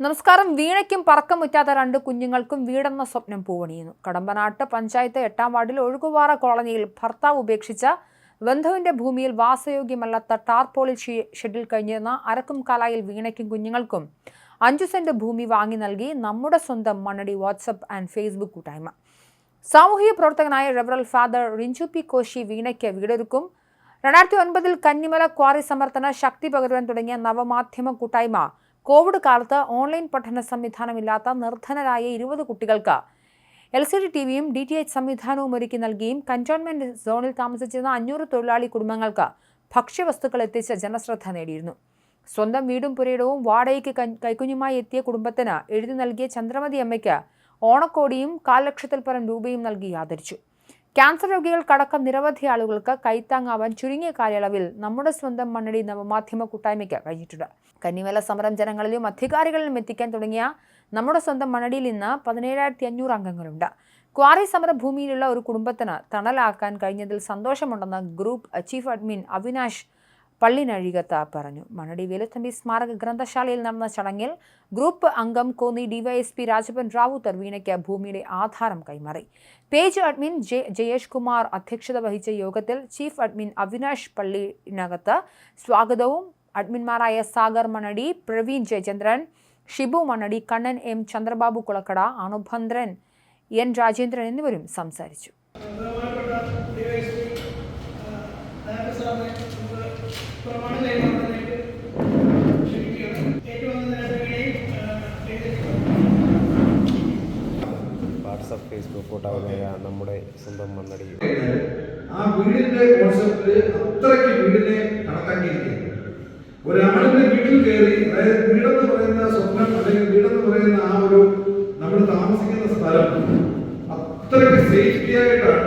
നമസ്കാരം. വീണയ്ക്കും പറക്കം മുറ്റാത്ത രണ്ട് കുഞ്ഞുങ്ങൾക്കും വീടെന്ന സ്വപ്നം പൂവണിയുന്നു. കടമ്പനാട്ട് പഞ്ചായത്ത് എട്ടാം വാർഡിൽ ഒഴുകുവാറ കോളനിയിൽ ഭർത്താവ് ഉപേക്ഷിച്ച ബന്ധുവിന്റെ ഭൂമിയിൽ വാസയോഗ്യമല്ലാത്ത ടാർപോളിൽ ഷെഡിൽ കഴിഞ്ഞിരുന്ന അരക്കും കാലായിൽ വീണയ്ക്കും കുഞ്ഞുങ്ങൾക്കും അഞ്ചു സെന്റ് ഭൂമി വാങ്ങി നൽകി നമ്മുടെ സ്വന്തം മണ്ണടി വാട്സപ്പ് ആൻഡ് ഫേസ്ബുക്ക് കൂട്ടായ്മ. സാമൂഹിക പ്രവർത്തകനായ റെവറൽ ഫാദർ റിഞ്ചു പി കോശി വീണയ്ക്ക് വീടൊരുക്കും. രണ്ടായിരത്തി ഒൻപതിൽ കന്നിമല ക്വാറി സമർത്ഥന ശക്തി പകരുവാൻ തുടങ്ങിയ നവമാധ്യമ കൂട്ടായ്മ കോവിഡ് കാലത്ത് ഓൺലൈൻ പഠന സംവിധാനമില്ലാത്ത നിർധനരായ ഇരുപത് കുട്ടികൾക്ക് എൽ സി ഡി ടി വിയും ഡി ടി എച്ച് സംവിധാനവും ഒരുക്കി നൽകിയും കന്റോൺമെന്റ് സോണിൽ താമസിച്ചിരുന്ന അഞ്ഞൂറ് തൊഴിലാളി കുടുംബങ്ങൾക്ക് ഭക്ഷ്യവസ്തുക്കൾ എത്തിച്ച് ജനശ്രദ്ധ നേടിയിരുന്നു. സ്വന്തം വീടും പുരയിടവും വാടകയ്ക്ക് കൈക്കുഞ്ഞുമായി എത്തിയ കുടുംബത്തിന് എഴുതി നൽകിയ ചന്ദ്രമതി അമ്മയ്ക്ക് ഓണക്കോടിയും കാൽ ലക്ഷത്തിൽ പരം രൂപയും നൽകി ആദരിച്ചു. ക്യാൻസർ രോഗികൾക്കടക്കം നിരവധി ആളുകൾക്ക് കൈത്താങ്ങാവാൻ ചുരുങ്ങിയ കാലയളവിൽ നമ്മുടെ സ്വന്തം മണ്ണടി നവമാധ്യമ കൂട്ടായ്മയ്ക്ക് കഴിഞ്ഞിട്ടുണ്ട്. കന്നിമല സമരം ജനങ്ങളിലും അധികാരികളിലും എത്തിക്കാൻ തുടങ്ങിയ നമ്മുടെ സ്വന്തം മണ്ണടിയിൽ ഇന്ന് പതിനേഴായിരത്തി അഞ്ഞൂറ് അംഗങ്ങളുണ്ട്. ക്വാറി സമരഭൂമിയിലുള്ള ഒരു കുടുംബത്തിന് തണലാക്കാൻ കഴിഞ്ഞതിൽ സന്തോഷമുണ്ടെന്ന് group chief admin Avinash Pallinazhikath പറഞ്ഞു. മണടി വേലുത്തമ്പി സ്മാരക ഗ്രന്ഥശാലയിൽ നടന്ന ചടങ്ങിൽ ഗ്രൂപ്പ് അംഗം കോന്നി ഡിവൈഎസ്പി രാജപ്പൻ റാവു വീണയ്ക്ക് ഭൂമിയുടെ ആധാരം കൈമാറി. Page admin J Jayesh Kumar അധ്യക്ഷത വഹിച്ച യോഗത്തിൽ ചീഫ് അഡ്മിൻ അവിനാഷ് പള്ളിനകത്ത് സ്വാഗതവും അഡ്മിൻമാരായ സാഗർ മണടി പ്രവീൺ ജയചന്ദ്രൻ ഷിബു മണടി കണ്ണൻ എം ചന്ദ്രബാബു കുളക്കട അണുഭന്ദ്രൻ എൻ രാജേന്ദ്രൻ എന്നിവരും സംസാരിച്ചു. വാട്സപ്പ് ഫേസ്ബുക്ക് കൂട്ടായ്മയായ നമ്മുടെ സ്വന്തം മണ്ണടി. ആ വീടിന്റെ കോൺസെപ്റ്റ് അത്രയ്ക്ക് വീടിനെ കണക്കാക്കിയിരിക്കുകയാണ് ഒരാളിന്റെ വീട്ടിൽ കയറി അതായത് വീടെന്ന് പറയുന്ന സ്വപ്നം അല്ലെങ്കിൽ വീടെന്ന് പറയുന്ന ആ ഒരു നമ്മൾ താമസിക്കുന്ന സ്ഥലം അത്രയ്ക്ക് സേഫ്റ്റി ആയിട്ടാണ്